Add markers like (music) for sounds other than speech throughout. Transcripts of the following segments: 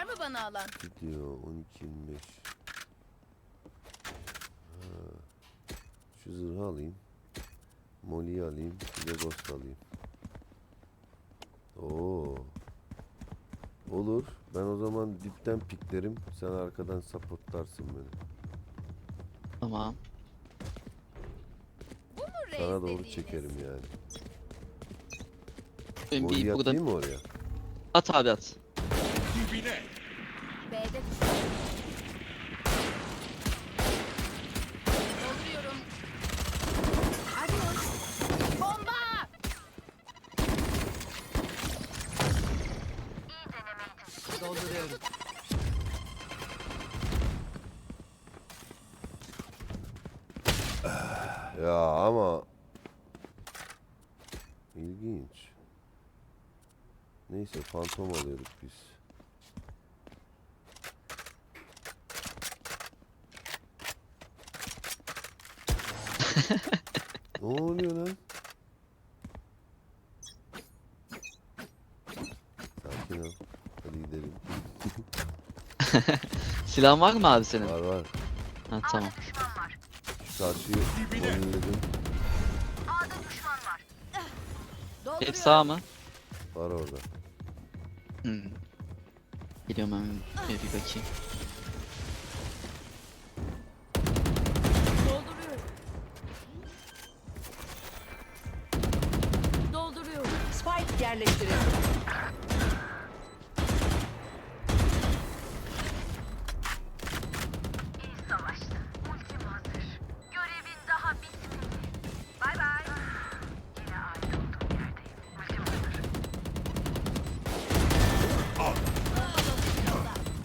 Var mı bana alan? Gidiyor 12 25. Ha. Şu zırhı alayım. Molly'yi alayım. Bir de ghost alayım. Oo. Olur. Ben o zaman dipten piklerim. Sen arkadan supportlarsın beni. Tamam. Bu mu reis Sana doğru dediğiniz? çekerim yani. Ben Molly'yi bir burada atayım mı oraya? at abi at. Dibine. B'de düşman. Dolduruyorum. Adios. Bomba! Dolduruyorum. Ya ama ilginç. Neyse fantom alıyorduk biz. Ne oluyor lan? Sakin ol. Hadi gidelim. (laughs) Silahın var mı abi senin? Var var. Ha tamam. Şu karşıyı. Dolduruyorum. Hep sağ mı? Var orada. Hmm. Geliyorum hemen bir bir bakayım. Hazır.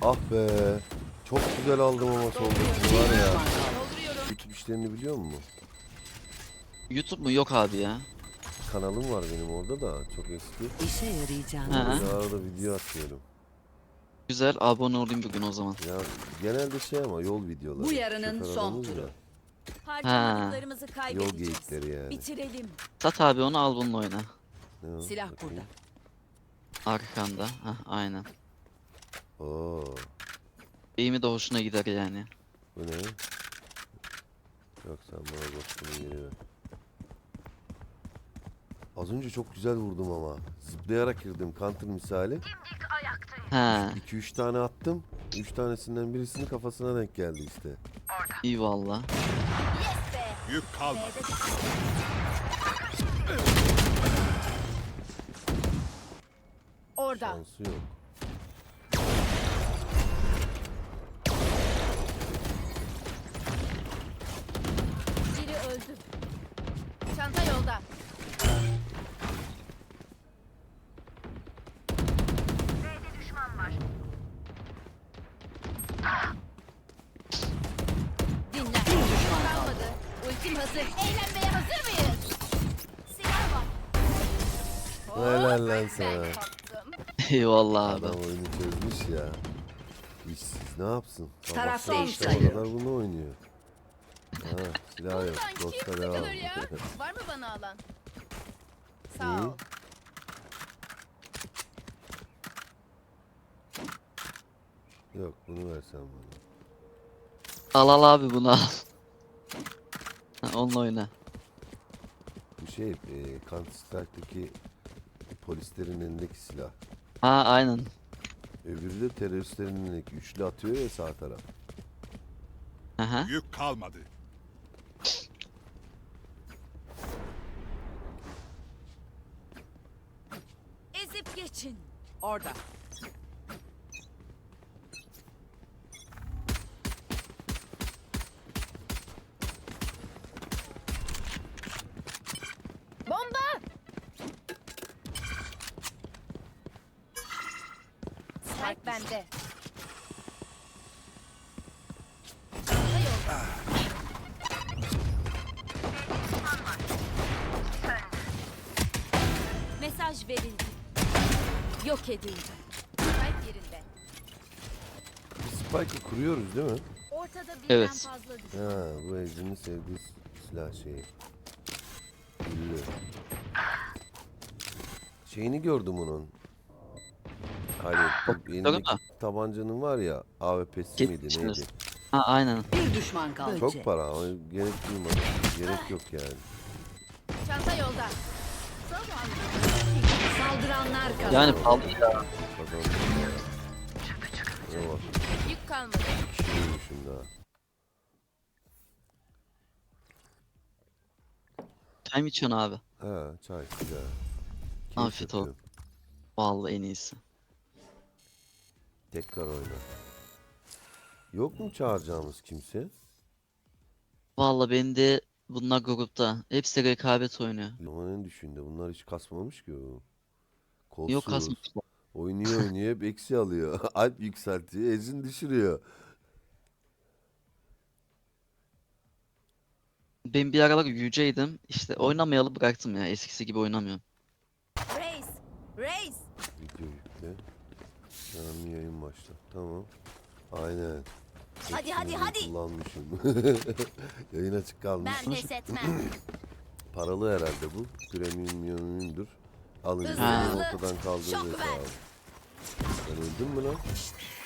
Ah be. Çok güzel aldım ama soldaki var ya. YouTube işlerini biliyor musun? YouTube mu? Yok abi ya. Kanalım var benim orada da çok eski. İşe yarayacağını Ha. Orada video atıyorum. Güzel abone olayım bugün o zaman. Ya genelde şey ama yol videoları. Bu yarının Şoför son adamız turu. ya, Harcamadıklarımızı Yol kaybedeceğiz. geyikleri yani. Bitirelim. Sat abi onu al bununla oyna. Ne o? Silah Bakayım. burada. Arkanda. Hah aynen. Oo, Eğimi de hoşuna gider yani. bu ne? Yok sen bana dostunu geri ver. Az önce çok güzel vurdum ama. Zıplayarak girdim counter misali. Ha 2-3 tane attım. 3 tanesinden birisinin kafasına denk geldi işte. iyi valla. Yes be. Yük kalmadı. Orada. Şansı yok. Ultim hazır. Eğlenmeye hazır mıyız? Silah var. Helal lan Ben sana. kaptım. (laughs) Eyvallah abi. Adam oyunu çözmüş ya. İşsiz ne yapsın? Taraf Sabahtan değişti. akşama kadar bunu oynuyor. Ha, silah yok. Kim Dosta devam. sıkılır ya? (laughs) Var mı bana alan? Sağ ol. yok bunu versen bana. Al al abi bunu al. (laughs) Onunla oyna. Bu şey e, Counter Strike'daki polislerin elindeki silah. Ha aynen. Öbürü de teröristlerin elindeki üçlü atıyor ya sağ taraf. Aha. Yük kalmadı. Ezip geçin. Orada. Yok edildi. Spike yerinde. Biz Spike'ı kuruyoruz değil mi? Ortada birden Evet. fazla düşman. Ha bu Ejder'in sevdiği silah şeyi. Güllü. Şeyini gördüm onun. Elindeki da. tabancanın var ya AWP'si miydi neydi? Ha aynen. Bir düşman kaldı. Çok para ama gerek duymadım. Gerek yok yani. Çanta yolda. Saldıranlar kazandı. Yani pahalı ya. Ne var? Yük kalmadı. Kişiymişim daha. Çay mı içiyorsun abi? Ha çay güzel. Keyif Afiyet olsun. yapıyorum. Vallahi en iyisi. Tekrar oyna. Yok mu çağıracağımız kimse? Vallahi ben de bunlar grupta. Hepsi rekabet oynuyor. Ama en düşünde bunlar hiç kasmamış ki o. Kolsuz. Yok kasmışlar. Oynuyor oynuyor hep eksi alıyor. (laughs) Alp yükseltiyor, Ezin düşürüyor. Ben bir aralar yüceydim. İşte oynamayalı bıraktım ya. Eskisi gibi oynamıyorum. Reis. Reis. Video yükle. Canlı yayın başla. Tamam. Aynen. Hadi, hadi, hadi. Kullanmışım. (laughs) yayın açık kalmış. Ben pes etmem. (laughs) Paralı herhalde bu. Premium yönündür. Hızlı, onu hızlı. ortadan ver. hesabı. Sen öldün mü lan?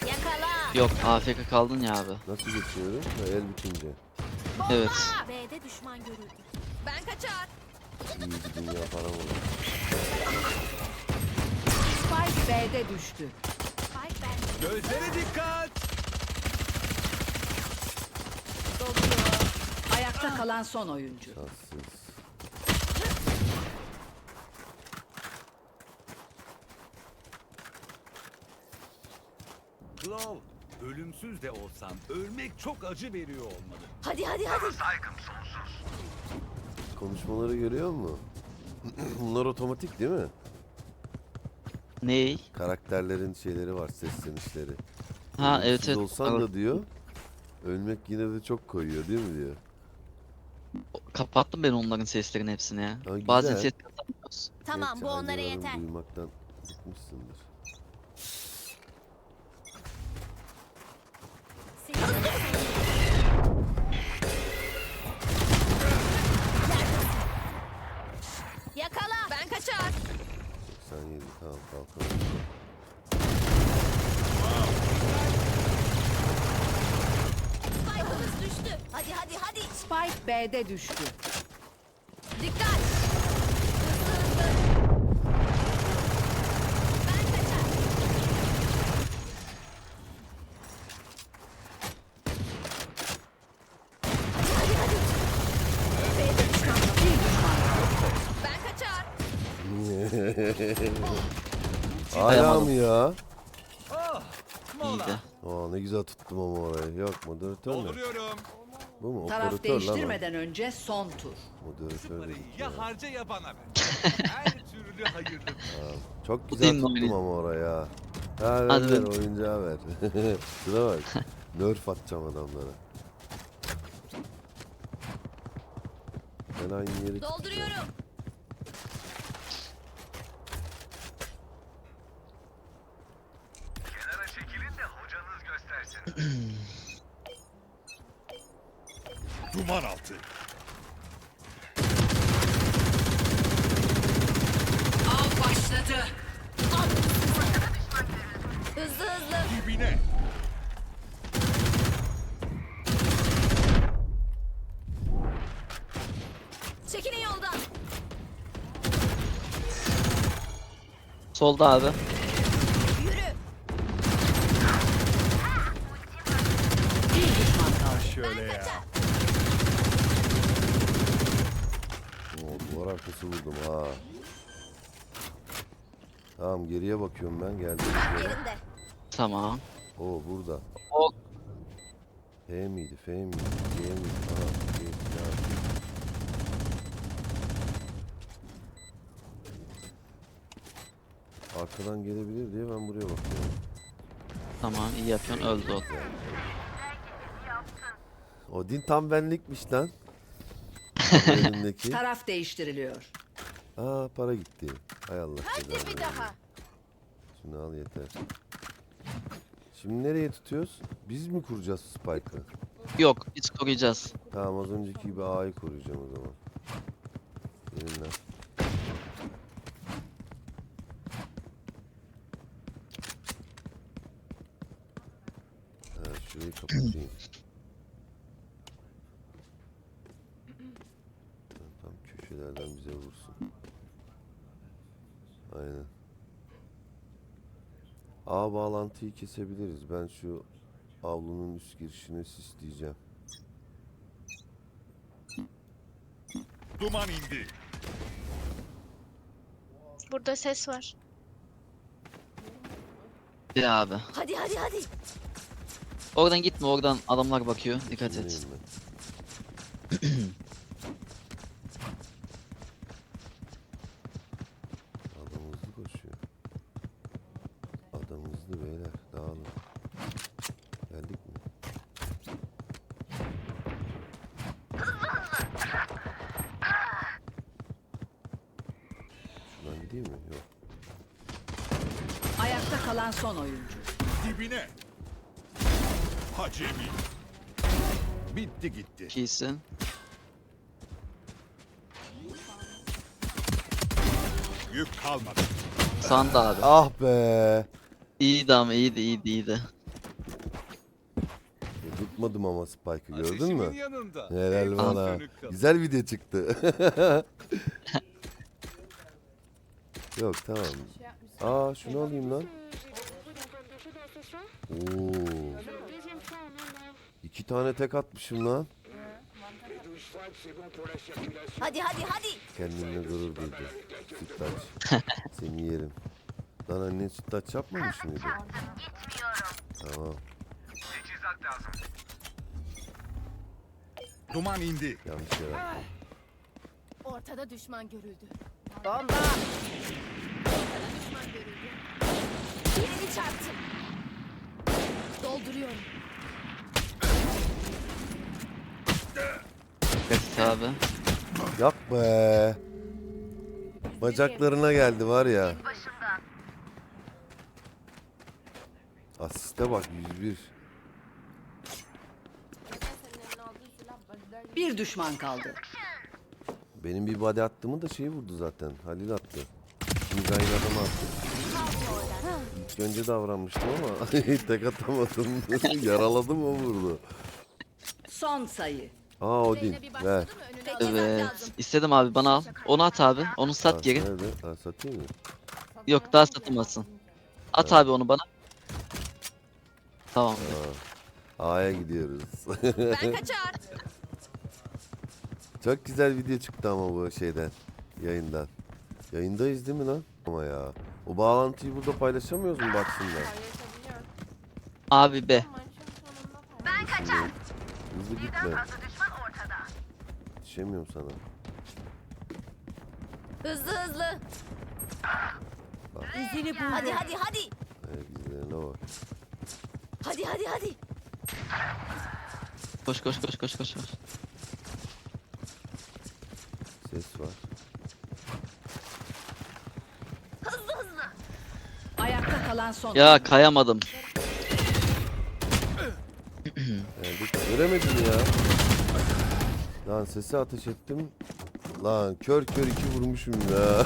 Yakala. Yok AFK kaldın ya abi. Nasıl geçiyorum? Ha, el bitince. Evet. B'de düşman görüldü. Ben kaçar. İyi bir dünya param olur. Spike B'de düştü. Spike. Gözlere dikkat. Ayakta kalan son oyuncu. Şanssız. Claw, ölümsüz de olsam ölmek çok acı veriyor olmalı. Hadi hadi hadi. Saygım sonsuz. Konuşmaları görüyor musun? (clears throat) Bunlar otomatik değil mi? Ney? Karakterlerin şeyleri var, seslenişleri. Ha evet Ölümsüz evet. olsan Al- da diyor. Ölmek yine de çok koyuyor değil mi diyor. Kapattım ben onların seslerini hepsini ya. Ha, Bazen güzel. ses katamıyoruz. Tamam Gerçi bu onlara aynı yeter. Duymaktan bıkmışsındır. 87 tamam kalkalım. Spike'ımız düştü. Hadi hadi hadi. Spike B'de düştü. Dikkat. Hızlı hızlı. Ben kaçar. Hadi hadi hadi. Bir düşman kaldı. Ben kaçar. Hala Ayamadım. mı ya? Ah, mola. İyiydi. Aa ne güzel tuttum ama orayı. Yok moderatör mü? Dolduruyorum. Bu mu? Taraf Operatör lan o. değiştirmeden önce son tur. Moderatör parayı ya. harca ya bana ver. (laughs) Her türlü hayırlı. Çok güzel değil tuttum ama oraya. Ha ver Hadi ver ver. oyuncağı ver. (laughs) Şuna bak. Nerf atacağım adamlara. Ben aynı yeri. Dolduruyorum. Kenara çekilin de hocanız göstersin. (clears throat) Duman altı. Av başladı. Hızlı hızlı. Dibine. Çekilin yoldan. Solda abi. Yürü. Bir düşman kaldı. Şöyle ya. Oo, duvar arkası vurdum ha. Tamam geriye bakıyorum ben geldim. Yerinde. Tamam. Oo burada. O F miydi? F miydi? G miydi? Tamam. G, ya. Arkadan gelebilir diye ben buraya bakıyorum. tamam iyi yapıyorsun öldü o. Odin tam benlikmiş lan. (laughs) Taraf değiştiriliyor. Aa para gitti. Hay Allah. Hadi bir daha. Şunu al yeter. Şimdi nereye tutuyoruz? Biz mi kuracağız Spike'ı? Yok biz koruyacağız. Tamam az önceki gibi A'yı koruyacağım o zaman. Benimle. Ha şurayı kapatayım. (clears throat) Bağlantıyı kesebiliriz. Ben şu avlunun üst girişine sisleyeceğim. Duman indi. Burada ses var. Bir abi. Hadi hadi hadi. Oradan gitme oradan adamlar bakıyor. Dikkat et. Bilmiyorum ben. Adam hızlı koşuyor. Adam hızlı beyler. Dağılın. Geldik mi? Şuradan gideyim mi? Yok. Ayakta kalan son oyuncu. Dibine. Hacemi. Bitti gitti. İyisin. Yük kalmadı. Sağında abi. Ah be! İyiydi ama iyiydi iyiydi iyiydi. Tutmadım ama Spike'ı gördün mü? yanında. Helal bana. Güzel video çıktı. (laughs) Yok tamam. Aa şunu alayım lan. Oo. İki tane tek atmışım lan. Hadi hadi hadi. Kendimle gurur duydum. Sütlaç. (laughs) Seni yerim. Lan annen sütlaç yapmamış mıydı? Tamam. Duman indi. Yanlış yere attım. Ortada düşman görüldü. Bomba. Ortada düşman görüldü. Birini çarptım. Dolduruyorum. Et abi. Yap be. Bacaklarına geldi var ya. Asiste bak 101. Bir düşman kaldı. Benim bir body attığımı da şeyi vurdu zaten. Halil attı. İkimiz aynı adamı attı. İlk önce davranmıştım ama (laughs) tek atamadım. (laughs) Yaraladım o vurdu. Son sayı. Aa Odin ver. Evet. İstedim abi bana al. Onu at abi. Onu Aa, sat geri. Nerede? Aa, satayım mı? Yok daha satılmasın. At abi onu bana. Tamam. A'ya gidiyoruz. Ben (laughs) kaçar. Çok güzel video çıktı ama bu şeyden. Yayından. Yayındayız değil mi lan? Ama ya. O bağlantıyı burada paylaşamıyoruz mu baksınlar? Abi be. Ben kaçar. Hızlı Birden gitme. fazla düşman ortada. Yetişemiyorum sana. Hızlı hızlı. İzini bul. Hadi hadi hadi. Ayak izlerine bak. Hadi hadi hadi. Koş koş koş koş koş. koş. Ses var. Hızlı hızlı. Ayakta kalan son Ya kayamadım. (clears throat) Geldik. Göremedim ya. Lan sesi ateş ettim. Lan kör kör iki vurmuşum ya. (laughs)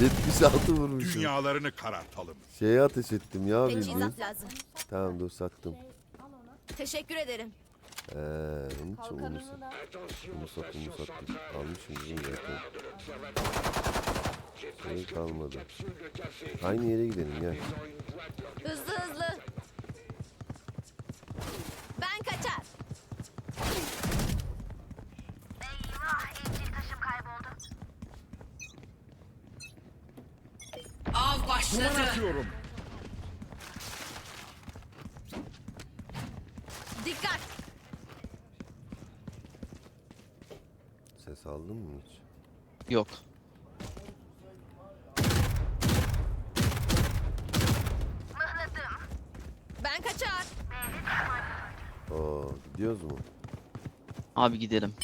76 vurmuşum. Dünyalarını karartalım. Şeye ateş ettim ya bildiğin. Teçhizat lazım. Tamam dur sattım. Teşekkür ederim. Eee onun için bunu sat. Bunu sat bunu sattım. Almışım bizim zaten. Şey kalmadı. Aynı yere gidelim gel. Hızlı hızlı. Ben kaçar. Eyvah evcil taşım kayboldu. Av başladı. Atıyorum. Dikkat. Ses aldın mı hiç? Yok. Mıhladım. Ben kaçar. Oo gidiyoruz mu? Abi gidelim.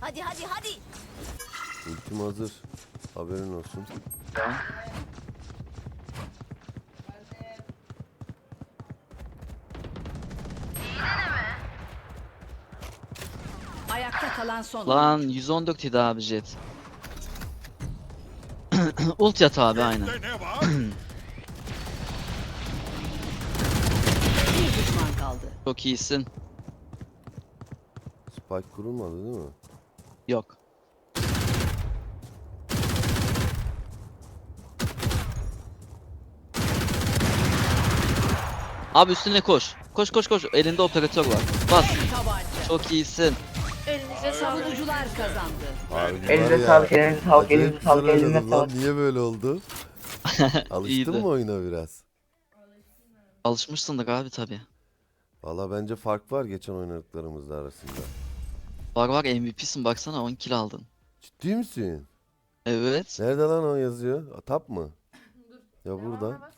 Hadi hadi hadi. Ultim hazır. Haberin olsun. Tamam. Ayakta kalan son Lan 114 idi abi jet. (clears throat) Ult yat abi aynen. De ne var? (clears throat) Bir düşman kaldı. Çok iyisin. Spike kurulmadı değil mi? Yok. Abi üstüne koş. Koş koş koş. Elinde operatör var. Bas. Çok iyisin. Elinize. Savunucular kazandı. Abi Elinize var ya, sağlık, elinize sağlık, acayip elinize sağlık, elinize lan. sağlık. Niye böyle oldu? (laughs) Alıştın İyiydi. mı oyuna biraz? Alışmışsındır abi tabi. Valla bence fark var geçen oynadıklarımızla arasında. Bak bak MVP'sin baksana 10 kill aldın. Ciddi misin? Evet. Nerede lan o yazıyor? Tap mı? Ya burada.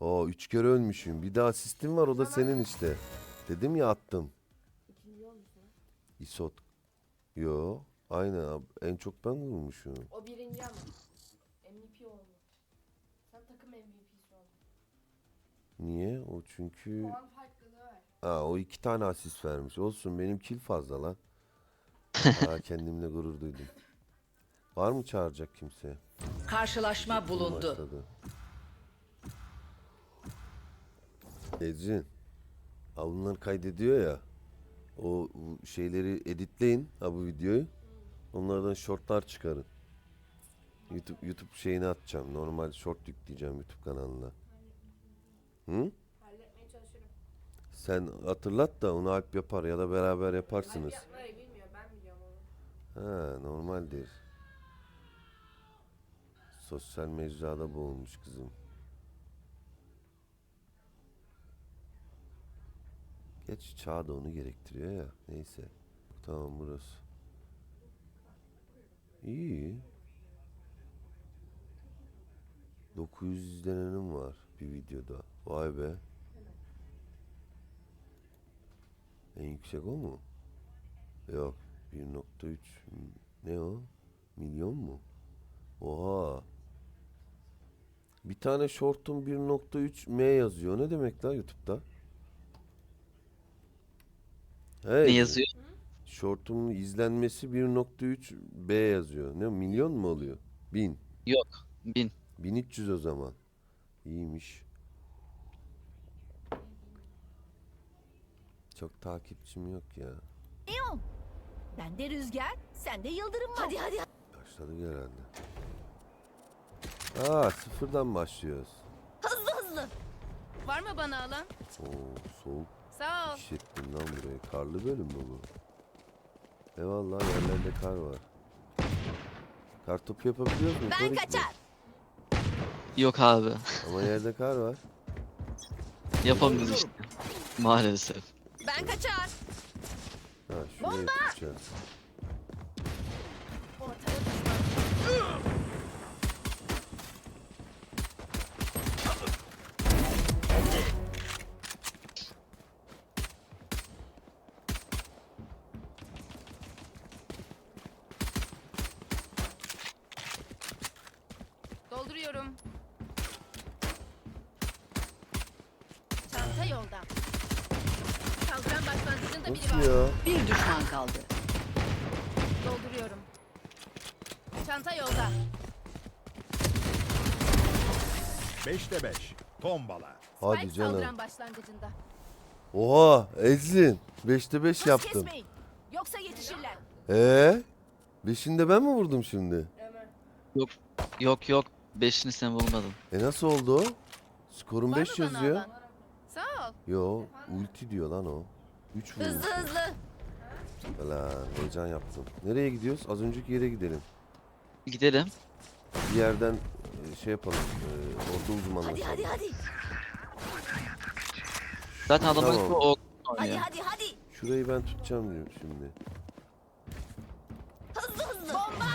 Oo 3 kere ölmüşüm. Bir de asistim var o da senin işte. Dedim ya attım. İsot. Yo. Aynen abi. En çok ben vurmuşum. O birinci ama. MVP oldu. Sen takım MVP'si oldun. Niye? O çünkü... Puan farklılığı var. Ha o iki tane asist vermiş. Olsun benim kill fazla lan. Aa, kendimle gurur duydum. Var mı çağıracak kimse? Karşılaşma bulundu. Başladı. Ecrin. ha Bunları kaydediyor ya. O şeyleri editleyin ha bu videoyu. Onlardan shortlar çıkarın. YouTube YouTube şeyine atacağım. Normal short yükleyeceğim YouTube kanalına. Hı? Halletmeye çalışırım. Sen hatırlat da onu Alp yapar ya da beraber yaparsınız. Yapmayı bilmiyor. Ben biliyorum onu. Ha normaldir. Sosyal mecrada boğulmuş kızım. Geç çağ da onu gerektiriyor ya. Neyse. Tamam burası. İyi. 900 izlenenim var bir videoda. Vay be. En yüksek o mu? Yok. 1.3 ne o? Milyon mu? Oha. Bir tane short'un 1.3 M yazıyor. Ne demek lan YouTube'da? Hey, Ne yazıyor? Short'un izlenmesi 1.3 B yazıyor. Ne milyon mu oluyor? 1000. Yok. Bin. 1300 o zaman. İyiymiş. Çok takipçim yok ya. Ben de rüzgar, sen de yıldırım var. Hadi hadi. Başladık herhalde. Aa sıfırdan başlıyoruz. Hızlı hızlı. Var mı bana alan? Oo soğuk Sağ ol. hissettim lan burayı. Karlı bölüm mü bu? Eyvallah yerlerde kar var. Kartopu yapabiliyor musun? Ben kaçar. Yok abi. Ama yerde kar var. Yapamıyoruz işte. Maalesef. Ben kaçar. Ha düşman. Dolduruyorum. Çanta yolda. Biri var. ya? Bir düşman kaldı. Dolduruyorum. Çanta yolda. 5'te 5. Tombala. Hadi Spike canım. saldıran başlangıcında. Oha Ezlin. 5'te 5 Hız yaptım. kesmeyin. Yoksa yetişirler. Ee? Beşinde ben mi vurdum şimdi? Yok yok. Beşini sen bulmadın. E nasıl oldu o? Var mı 5 bana yazıyor. alan? Sağ ol. Yo ulti diyor lan o. 3 vurmuş. Hızlı hızlı. Valla heyecan yaptım. Nereye gidiyoruz? Az önceki yere gidelim. Gidelim. Bir yerden e, şey yapalım. E, orada uzmanlaşalım. Hadi hadi hadi. Zaten adamın Tamam. o Hadi oynuyor. hadi hadi. Şurayı ben tutacağım diyorum şimdi. Hızlı hızlı. Bomba.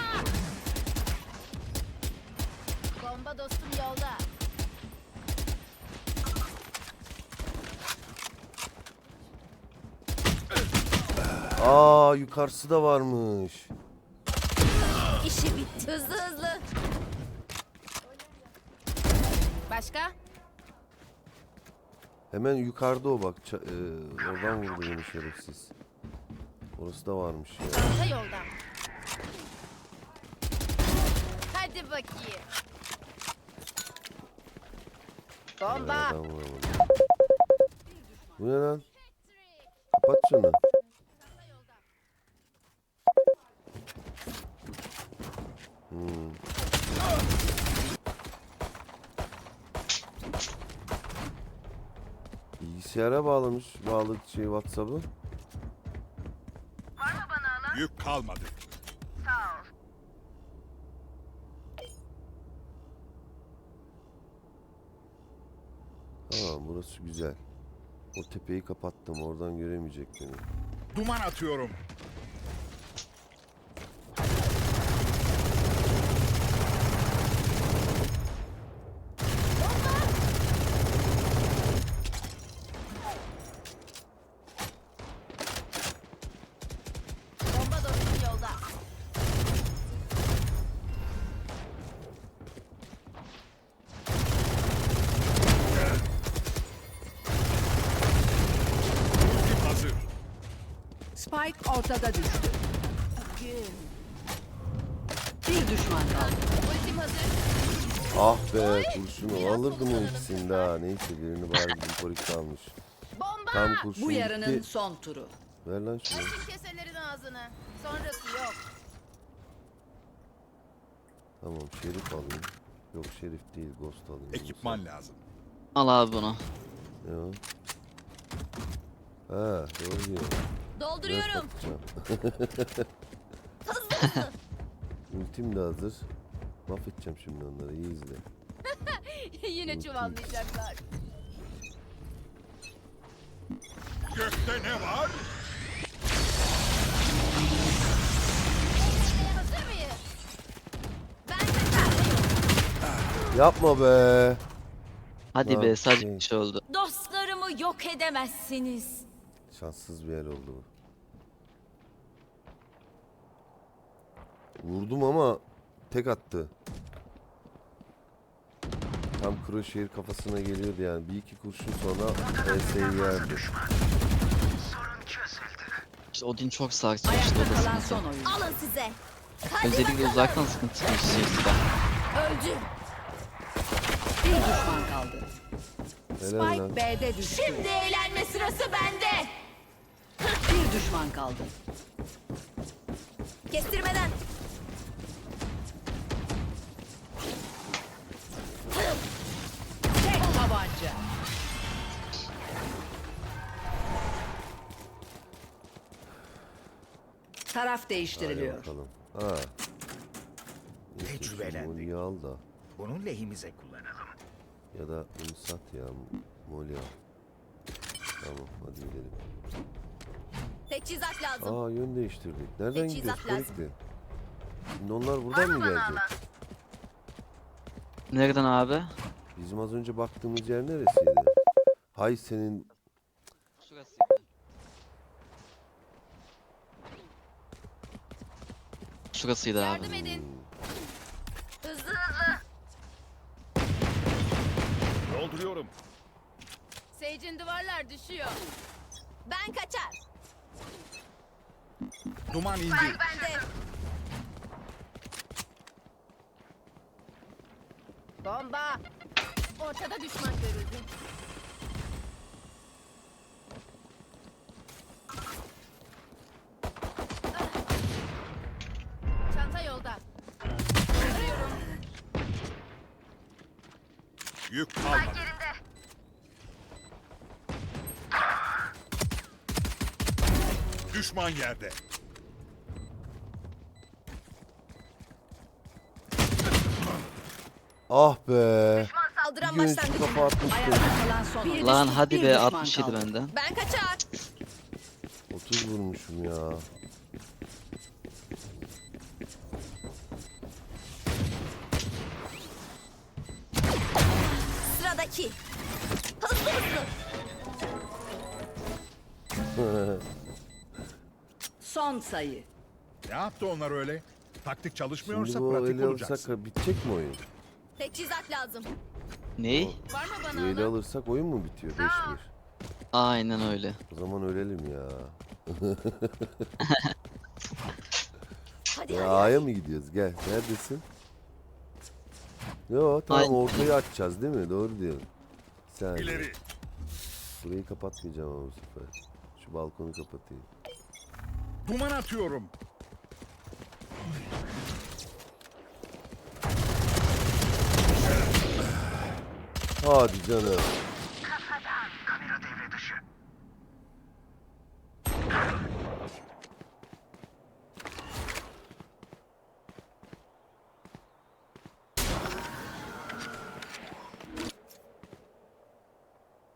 Bomba dostum yolda. Aa yukarısı da varmış. İşi bitti. Hızlı hızlı. Başka? Hemen yukarıda o bak. Ça- e, oradan vurdu beni şerefsiz. Orası da varmış ya. Çanta yolda. Hadi bakayım. Bomba. Nereden vuramadım. Bu ne lan? Kapat şunu. Hmm. Bilgisayara bağlamış bağlı şey WhatsApp'ı. Var mı bana alan? Yük kalmadı. Sağ ol. Tamam burası güzel. O tepeyi kapattım oradan göremeyecek beni. Duman atıyorum. Bomba dostum yolda. Ultim hazır. Spike ortada düştü. Bir düşman kaldı. Ultim hazır. Ah be kurşunu alırdım o ikisini daha. Neyse birini bari bizim polis almış. Bomba. Tam kurşun Bu yarının gitti. son turu. Ver lan şunu. Açın keselerin ağzını. Sonrası yok. Tamam şerif alayım. Yok şerif değil ghost alayım. Ekipman lazım. Al abi bunu. O? Ha doğru diyor. Dolduruyorum. (laughs) satacağım. Ultim de hazır. Mahvedeceğim şimdi onları iyi izle. (laughs) Yine çuvallayacaklar. Gökte ne var? Eğlenmeye hazır mıyız? Ben kaçar. Yapma be. Hadi Lan be sadece şey. bir şey oldu. Dostlarımı yok edemezsiniz. Şanssız bir yer oldu bu. Vurdum ama tek attı. Tam Crusher kafasına geliyordu yani. Bir iki kurşun sonra ES'yi yerdi. İşte Odin çok sarsıyor işte Ayakta o da kalan sıkıntı. son oyun. Alın size. Özellikle uzaktan sıkıntı yaşıyor silah. Öldü. Bir düşman kaldı. Helal lan. Spike B'de düştü. Şimdi eğlenme sırası bende. Bir düşman kaldı. Kestirmeden. Taraf Hadi değiştiriliyor. bakalım. Ha. Neyse, şu Tecrübelendik. Molly'yi al da. Bunu lehimize kullanalım. Ya da bunu sat ya. Molly al. Tamam hadi gidelim. Teçhizat lazım. Aa yön değiştirdik. Nereden Teçhizat gidiyoruz lazım. Şimdi onlar buradan mı gelecek? Nereden abi? Bizim az önce baktığımız yer neresiydi? Hay senin Şurasıydı abi. Yardım edin. Hızlı hızlı. Dolduruyorum. Sage'in duvarlar düşüyor. Ben kaçar. Duman indi. Bende. Bomba. Ortada düşman görüldü. Çanta yolda. Arıyorum. Yük kalmadı. Yerinde. Düşman yerde. Ah be. Saldıran gün üstü başlangıcı. kafa atmıştı. Ayakta kalan son oyun. Lan hadi be düşman 67 kaldı. benden. Ben kaçar. 30 vurmuşum ya. Sayı. Ne yaptı onlar öyle? Taktik Şimdi çalışmıyorsa bu pratik eli olacaksın. alırsak bitecek mi oyun? Teçhizat lazım. Ney? Var mı Bu bana alan? alırsak oyun mu bitiyor 5-1? Aynen öyle. O zaman ölelim ya. Hadi Ya hadi. A'ya mı gidiyoruz? Gel. Neredesin? Yo tamam Aynen. ortayı açacağız değil mi? Doğru diyorsun. Sen İleri. burayı kapatmayacağım ama bu sefer. Şu balkonu kapatayım. Duman atıyorum. Hadi canım. Kamera devre dışı.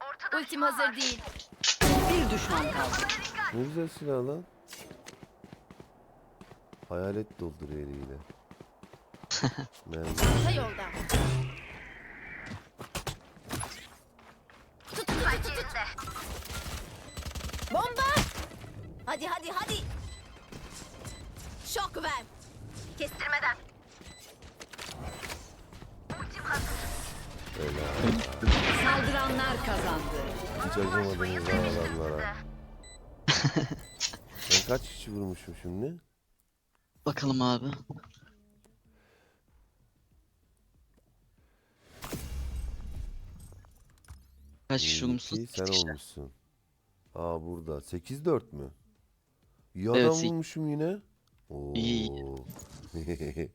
Ortada Ultim hazır değil. Bir düşman kaldı. Ne güzel silah lan. Hayalet dolduruyor eliyle. (laughs) Mermi. Çanta yolda. Tut tut tut tut. Bomba! Hadi hadi hadi. Şok ver. kestirmeden. Ultim hazır. Saldıranlar kazandı. Hiç acımadınız ha adamlara. Ben kaç kişi vurmuşum şimdi? Bakalım abi. Kaç kişi olmuşsun? Sen kişi. olmuşsun. Aa burada. 8-4 mü? İyi Evet, adam sek- vurmuşum yine. Oo. İyi. (laughs)